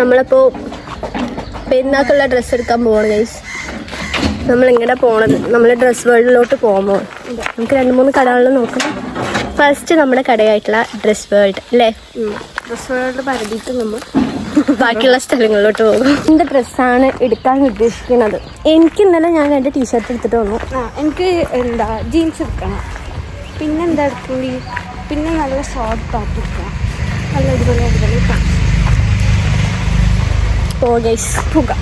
നമ്മളിപ്പോൾ പെരുന്നാക്കുള്ള ഡ്രസ്സ് എടുക്കാൻ പോവാണ് ഗൈസ് നമ്മളിങ്ങനെ പോണത്. നമ്മൾ ഡ്രസ് വേൾഡിലോട്ട് പോകുമ്പോൾ നമുക്ക് രണ്ട് മൂന്ന് കടകളിൽ നോക്കണം ഫസ്റ്റ് നമ്മുടെ കടയായിട്ടുള്ള ഡ്രസ് വേൾഡ് അല്ലേ? ഡ്രസ് വേൾഡ് പരതിയിട്ട് നമ്മൾ ബാക്കിയുള്ള സ്ഥലങ്ങളിലോട്ട് പോകും. എന്റെ ഡ്രസ്സാണ് എടുക്കാൻ ഉദ്ദേശിക്കുന്നത്? എനിക്ക് ഇന്നലെ ഞാൻ എന്റെ ടീഷർട്ട് എടുത്തിട്ട് വന്നു. എനിക്ക് എന്താ ജീൻസ് എടുക്കണം. പിന്നെ എന്താ എടുക്കണ്ടി? പിന്നെ നല്ല ഷോർട്ട് ടോപ്പ് എടുക്കണം നല്ല ഇതുപോലെ അടിപൊളി pants. പോ ഗൈസ് പോകാം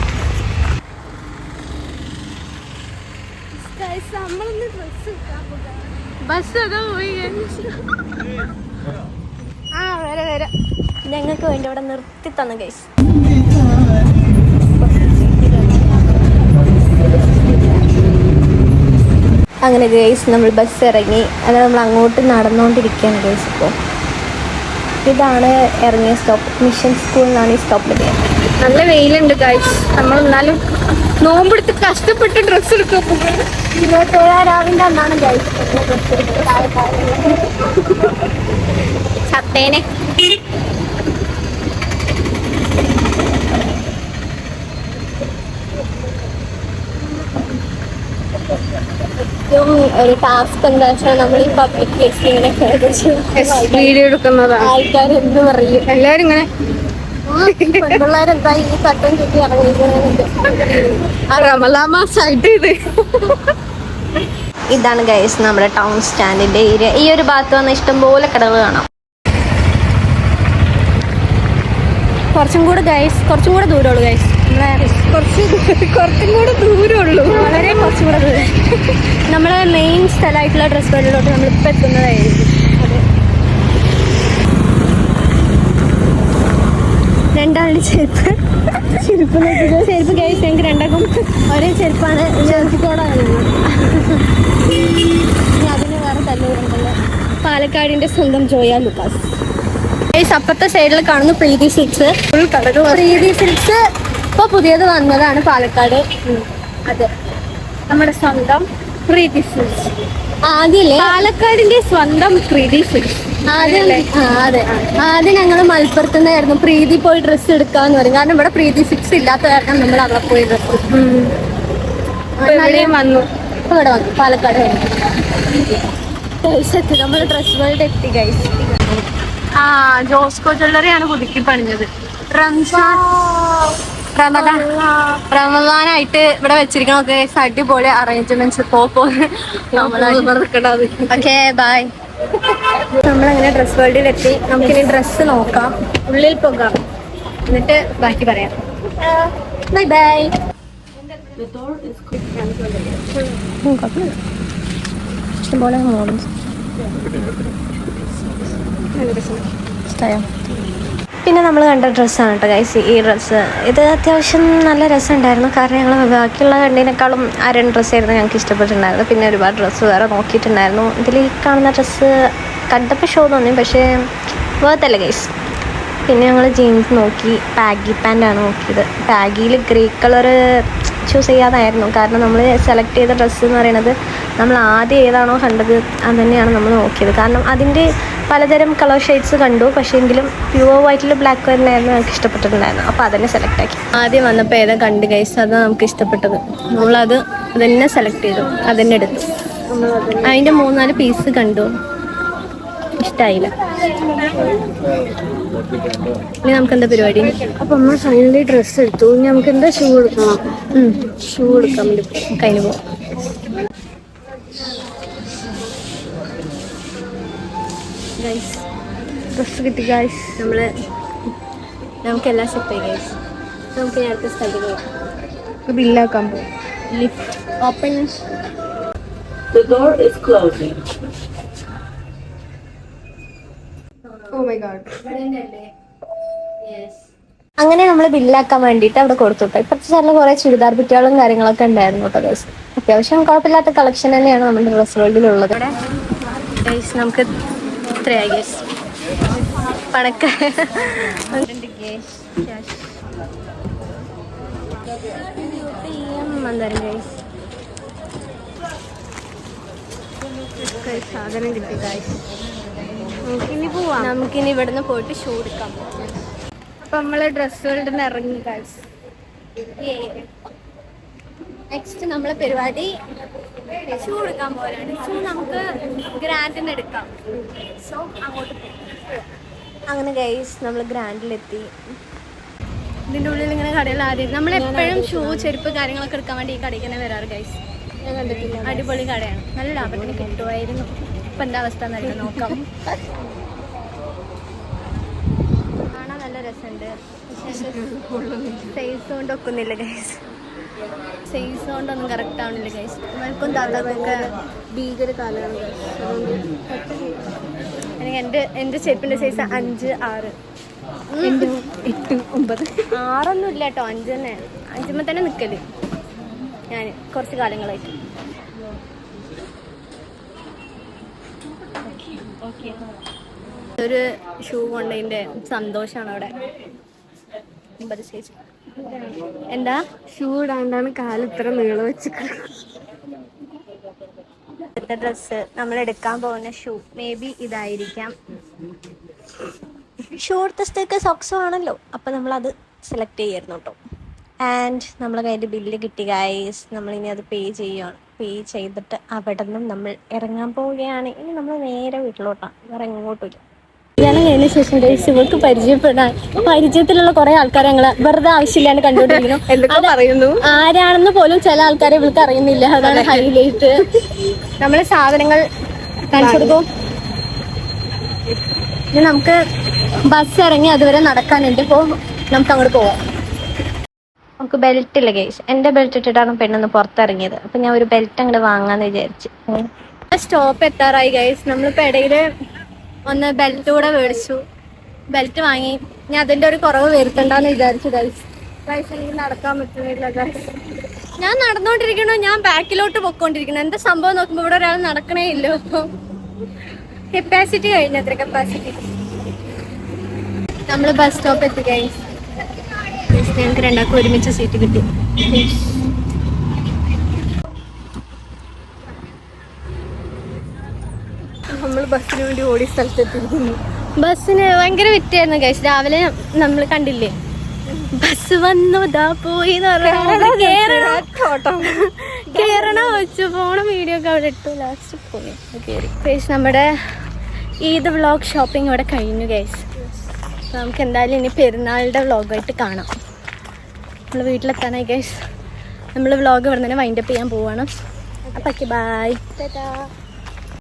ആ വരെ വരെ. ഞങ്ങൾക്ക് വേണ്ടി ഇവിടെ നിർത്തി തന്നു ഗൈസ് അങ്ങനെ ഗൈസ് നമ്മൾ ബസ് ഇറങ്ങി. അങ്ങനെ നമ്മൾ അങ്ങോട്ട് നടന്നുകൊണ്ടിരിക്കുകയാണ് ഗൈസ് ഇപ്പോൾ ഇതാണ് ഇറങ്ങിയ സ്റ്റോപ്പ് മിഷൻ നിന്നാണ് ഈ സ്റ്റോപ്പിൽ നല്ല വെയിലുണ്ട് ഗൈസ് നമ്മൾ എന്നാലും നോമ്പെടുത്ത് കഷ്ടപ്പെട്ട് ഡ്രസ്സ് എടുക്കാൻ പോകും ഇരുപത്തേഴാരാവിന്റെ അന്നാണ് ഗൈസ് ചത്തേനെ. ഏറ്റവും ഒരു ടാസ്ക് എന്താ വെച്ചാൽ നമ്മൾ ഈ പബ്ലിക് പ്ലേസിൽ ഇങ്ങനെ വീഡിയോ എടുക്കുന്നതാണ്. ആൾക്കാർ എന്ത് പറയും? എല്ലാരും ഇങ്ങനെ ഈ ഇതാണ് ഗൈസ് നമ്മുടെ ടൗൺ സ്റ്റാൻഡിന്റെ ഏരിയ ഈ ഒരു ഭാഗത്ത് വന്ന ഇഷ്ടംപോലെ കടകൾ കാണാം. കുറച്ചും കൂടെ ഗൈസ് കുറച്ചും കൂടെ ദൂരമുള്ളൂ ഗൈസ് കുറച്ച് കുറച്ചും കൂടെ ദൂരമുള്ളൂ വളരെ കുറച്ചും കൂടെ ദൂരം. നമ്മളെ മെയിൻ സ്ഥലമായിട്ടുള്ള ഡ്രസ് വേൾഡിലോട്ട് നമ്മളിപ്പോൾ എത്തുന്നതായിരിക്കും. രണ്ടാളുടെ ചെരുപ്പ്. ചെരുപ്പ് ചെരുപ്പ് കഴിച്ച് ഞങ്ങൾക്ക് രണ്ടാക്കും ഒരേ ചെരുപ്പാണ്. അതിന് വേറെ തല്ലുണ്ടല്ലോ പാലക്കാടിന്റെ സ്വന്തം ജോയ ലുക്കാസ്. അപ്പത്തെ അപ്പുറത്തെ സൈഡിൽ കാണുന്ന പ്രീതി സിൽക്സ്. പ്രീതി സിൽക്സ് ഇപ്പൊ പുതിയത് വന്നതാണ് പാലക്കാട്. അതെ. നമ്മുടെ സ്വന്തം പ്രീതി പാലക്കാടിന്റെ സ്വന്തം പ്രീതി സിൽസ് ആദ്യം അതെ. ആദ്യം ഞങ്ങൾ മലപ്പുറത്ത് നിന്നായിരുന്നു പ്രീതി പോയി ഡ്രസ്സ് എടുക്കാന്ന് പറയും കാരണം ഇവിടെ പ്രീതി സിക്സ് ഇല്ലാത്ത കാരണം നമ്മൾ അവിടെ പോയി ഡ്രസ്സ് എവിടെയും വന്നു. ഇവിടെ വന്നു. പാലക്കാട് വന്നു. നമ്മൾ ഡ്രസ് വേൾഡ് എത്തി ഗൈസ് ആ ജോസ്കോ ജ്വല്ലറി ആണ് പുതുക്കി പണിഞ്ഞത്. റംസാൻ റമദാൻ റമദാനായിട്ട് ഇവിടെ വെച്ചിരിക്കണൊക്കെ അടിപൊളി അറേഞ്ച്മെന്റ്സ് പോ ഓക്കെ ബൈ നമ്മളങ്ങനെ ഡ്രസ് വേൾഡിൽ വേൾഡിലെത്തി നമുക്കിനി ഡ്രസ്സ് നോക്കാം. ഉള്ളിൽ പോകാം എന്നിട്ട് ബാക്കി പറയാം. ബൈ ബൈ ഇഷ്ടംപോലെ മോഡൽസ് പിന്നെ നമ്മൾ കണ്ട ഡ്രസ്സാണ് കേട്ടോ ഗൈസ് ഈ ഡ്രസ്സ്. ഇത് അത്യാവശ്യം നല്ല രസമുണ്ടായിരുന്നു. കാരണം ഞങ്ങൾ ബാക്കിയുള്ള കണ്ടതിനേക്കാളും അരൺ ഡ്രസ്സായിരുന്നു ഞങ്ങൾക്ക് ഇഷ്ടപ്പെട്ടിട്ടുണ്ടായിരുന്നു പിന്നെ ഒരുപാട് ഡ്രസ്സ് വേറെ നോക്കിയിട്ടുണ്ടായിരുന്നു. ഇതിൽ ഈ കാണുന്ന ഡ്രസ്സ് കണ്ടപ്പോൾ ഷോ തോന്നി പക്ഷേ വേർത്തല്ല ഗൈസ് പിന്നെ ഞങ്ങൾ ജീൻസ് നോക്കി പാഗി പാന്റാണ് നോക്കിയത്. പാഗിയിൽ ഗ്രേ കളർ ചൂസ് ചെയ്യാതായിരുന്നു. കാരണം നമ്മൾ സെലക്ട് ചെയ്ത ഡ്രസ്സ് എന്ന് പറയുന്നത് നമ്മൾ ആദ്യം ഏതാണോ കണ്ടത് അത് തന്നെയാണ് നമ്മൾ നോക്കിയത്. കാരണം അതിന്റെ പലതരം കളർ ഷെയ്ഡ്സ് കണ്ടു. പക്ഷേ എങ്കിലും പ്യുവർ വൈറ്റിൽ ബ്ലാക്ക് തന്നെയായിരുന്നു നമുക്ക് ഇഷ്ടപ്പെട്ടിട്ടുണ്ടായിരുന്നു അപ്പോൾ അതന്നെ സെലക്ട് ആക്കി. ആദ്യം വന്നപ്പോൾ ഏതാ കണ്ട് ഗൈസ് അതാണ് നമുക്ക് ഇഷ്ടപ്പെട്ടത്. നമ്മളത് അതന്നെ സെലക്ട് ചെയ്തു. അതന്നെ എടുത്തു. അതിന്റെ മൂന്നാൽ പീസ് കണ്ടു. ഇഷ്ടമായില്ല ഇനി നമുക്ക് എന്താ പരിപാടി? അപ്പൊ നമ്മൾ ഫൈനലി ഡ്രസ്സ് എടുത്തു. ഇനി നമുക്ക് എന്താ ഷൂ എടുക്കണം? ഷൂ എടുക്കാൻ വേണ്ടി കഴിഞ്ഞു പോവാം. ഗൈസ് ഡ്രസ്സ് കിട്ടി ഗൈസ് നമ്മൾ നമുക്കെല്ലാം സെറ്റായി ഗൈസ് നമുക്ക് ഇനി അടുത്ത സ്ഥലത്ത് പോവാം ബില്ലാക്കാൻ പോകും lift open The door is closing. Oh my god അങ്ങനെ നമ്മൾ ബില്ലാക്കാൻ വേണ്ടിയിട്ട് അവിടെ കൊടുത്തു കേട്ടോ ഇപ്പോഴത്തെ സാറിന് കുറേ ചുരിദാർ കുട്ടികളും കാര്യങ്ങളൊക്കെ ഉണ്ടായിരുന്നു കേട്ടോ ഗൈസ് അത്യാവശ്യം കുഴപ്പമില്ലാത്ത കളക്ഷൻ തന്നെയാണ് നമ്മുടെ ഡ്രസ് വേൾഡിലുള്ളത് ഗൈസ് നമുക്ക് ഇത്രയായി ഗൈസ് പണക്ക മന്ദാരം ഗൈസ് സാധനം കിട്ടി ഗായ്സ് നമുക്കിനി പോവാം നമുക്കിനി ഇവിടുന്ന് പോയിട്ട് ഷൂ എടുക്കാം. അപ്പൊ നമ്മൾ ഡ്രസ്സുകളുടെ നിന്ന് ഇറങ്ങി ഗൈസ് നെക്സ്റ്റ് നമ്മളെ പരിപാടി ഷൂ എടുക്കാൻ പോവാണ് ഷൂ നമുക്ക് ഗ്രാൻഡിന് എടുക്കാം. സോ അങ്ങോട്ട് അങ്ങനെ ഗൈസ് നമ്മൾ ഗ്രാൻഡിലെത്തി ഇതിന്റെ ഉള്ളിൽ ഇങ്ങനെ കടയിൽ ആദ്യം നമ്മൾ എപ്പോഴും ഷൂ ചെരുപ്പ് കാര്യങ്ങളൊക്കെ എടുക്കാൻ വേണ്ടി ഈ കടയിൽ തന്നെ വരാറ് ഗൈസ് ഞാൻ കണ്ടിട്ടില്ല. അടിപൊളി കടയാണ്. നല്ല ലാഭത്തിന് കിട്ടുമായിരുന്നു. ഇപ്പം എന്താ അവസ്ഥ എന്നറിയില്ല നോക്കാം. കാണാൻ നല്ല രസമുണ്ട്. സൈസ് കൊണ്ട് ഒക്കുന്നില്ല ഗൈസ് സൈസ് കൊണ്ടൊന്നും കറക്റ്റ് ആവണില്ല ഗൈസ് നമ്മൾക്കും താത്താക്കൊക്കെ ഭീകര എനിക്ക് എന്റെ എന്റെ ചെരുപ്പിന്റെ സൈസ് അഞ്ച് ആറ്. എട്ട് ഒമ്പത്. ആറൊന്നും ഇല്ല കേട്ടോ അഞ്ച് തന്നെ. അഞ്ചുമ്പോൾ തന്നെ നിൽക്കൽ ഞാൻ കുറച്ച് കാലങ്ങളായിട്ട്. ഒരു ഷൂ കൊണ്ടതിന്റെ സന്തോഷമാണ് അവിടെ ഒമ്പത് സൈസ് എന്താ? ഷൂ ഇടാണ്ടാണ് കാൽ ഇത്ര നീളം വെച്ചിട്ട് ഡ്രസ് ഡ്രസ്സ് നമ്മൾ എടുക്കാൻ പോകുന്ന ഷൂ. മേ ബി ഇതായിരിക്കാം. ഷൂ എടുത്ത സ്ഥിതിക്ക് സോക്സോ ആണല്ലോ. അപ്പൊ നമ്മൾ അത് സെലക്ട് ചെയ്യായിരുന്നു കേട്ടോ ആൻഡ് നമ്മളെ കയ്യിൽ ബില്ല് കിട്ടി ഗൈസ് നമ്മളിനി അത് പേ ചെയ്യുകയാണ് പേ ചെയ്തിട്ട് അവിടെ നിന്നും നമ്മൾ ഇറങ്ങാൻ പോവുകയാണ്. ഇനി നമ്മൾ നേരെ വീട്ടിലോട്ടാണ് വേറെ എങ്ങോട്ടും ഇല്ല കല്യാണം കഴിഞ്ഞ ശേഷം ഗൈസ് ഇവൾക്ക് പരിചയപ്പെടാൻ പരിചയത്തിലുള്ള കുറെ ആൾക്കാരെ ഞങ്ങൾ വെറുതെ ആവശ്യമില്ലാണ്ട് കണ്ടുകൊണ്ടിരിക്കുന്നു. ആരാണെന്ന് പോലും ചില ആൾക്കാരെ ഇവൾക്ക് അറിയുന്നില്ല. അതാണ് ഹൈലൈറ്റ് നമ്മളെ സാധനങ്ങൾ കാണിച്ചു കൊടുക്കും. ഇനി നമുക്ക് ബസ് ഇറങ്ങി അതുവരെ നടക്കാനുണ്ട്. ഇപ്പോൾ നമുക്ക് അങ്ങോട്ട് പോവാം. നമുക്ക് ബെൽറ്റ് ഇല്ല കേസ് എന്റെ ബെൽറ്റ് ഇട്ടിട്ടാണ് പെണ്ണൊന്ന് പുറത്തിറങ്ങിയത്. അപ്പൊ ഞാൻ ഒരു ബെൽറ്റ് അങ്ങോട്ട് വാങ്ങാന്ന് വിചാരിച്ചു. സ്റ്റോപ്പ് എത്താറായി ഗൈസ് നമ്മളിപ്പോ ഇടയിൽ ഒന്ന് ബെൽറ്റ് കൂടെ മേടിച്ചു. ബെൽറ്റ് വാങ്ങി. ഞാൻ അതിന്റെ ഒരു കുറവ് വരുത്തണ്ടെന്ന് വിചാരിച്ചു നടക്കാൻ പറ്റുന്നില്ല ഞാൻ നടന്നുകൊണ്ടിരിക്കണോ ഞാൻ ബാക്കിലോട്ട് പൊക്കോണ്ടിരിക്കണം. എന്താ സംഭവം നോക്കുമ്പോ ഇവിടെ ഒരാൾ നടക്കണേ ഇല്ല അപ്പൊ കപ്പാസിറ്റി കഴിഞ്ഞ അത്ര കപ്പാസിറ്റി നമ്മൾ ബസ് സ്റ്റോപ്പ് എത്തി ഞങ്ങൾക്ക് രണ്ടാൾക്കും ഒരുമിച്ച് സീറ്റ് കിട്ടി. നമ്മൾ ബസ്സിന് വേണ്ടി ഓടി സ്ഥലത്തെത്തിയിരിക്കുന്നു. ബസ്സിന് ഭയങ്കര വിറ്റായിരുന്നു ഗൈസ് രാവിലെ നമ്മൾ കണ്ടില്ലേ? ബസ് വന്നു ദാ പോയി കേരള വെച്ചു. പോണ വീഡിയോ ഒക്കെ അവിടെ ഇട്ടു. ലാസ്റ്റ് പോയി. കയറി ഗൈസ് നമ്മുടെ ഈദ് വ്ളോഗ് ഷോപ്പിംഗ് ഇവിടെ കഴിഞ്ഞു ഗൈസ് നമുക്ക് എന്തായാലും ഇനി പെരുന്നാളിന്റെ വ്ളോഗായിട്ട് കാണാം. നമ്മൾ വീട്ടിലെത്താനായി ഗൈസ് നമ്മൾ വ്ളോഗ് ഇവിടെ തന്നെ വൈൻഡപ്പ് ചെയ്യാൻ പോവാണ്. അപ്പം ബൈ